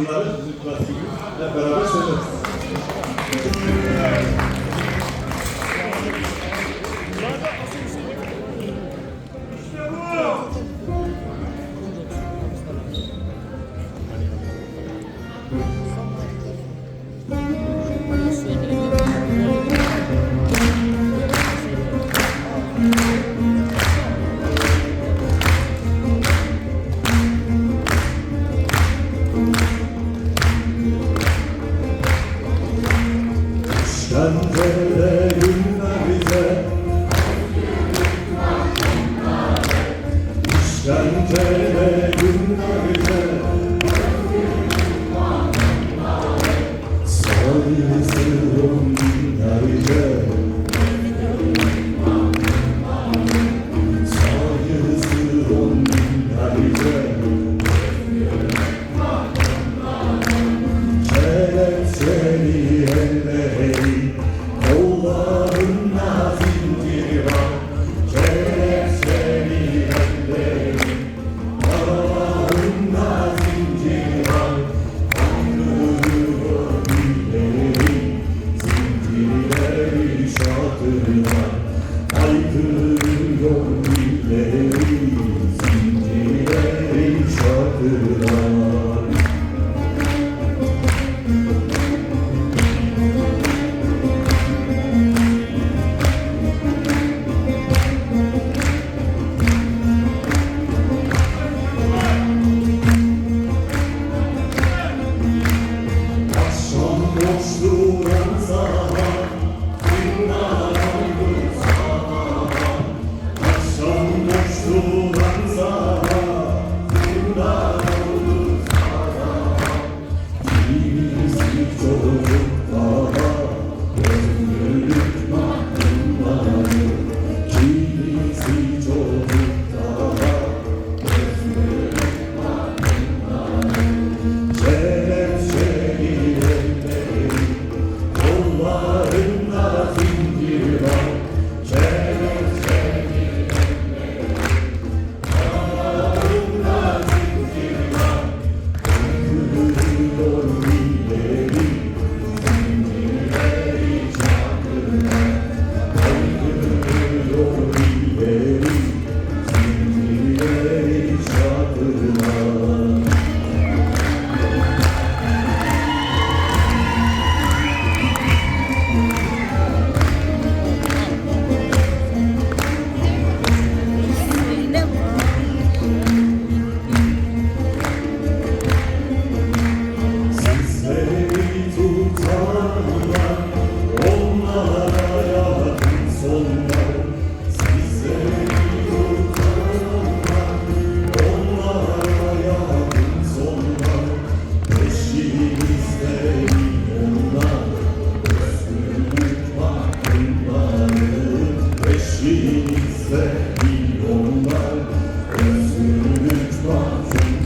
Bunları bizim plastiğimizle beraber söyleriz. Pencerede gülme bize. İşkencede gülme bize. world.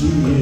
to you.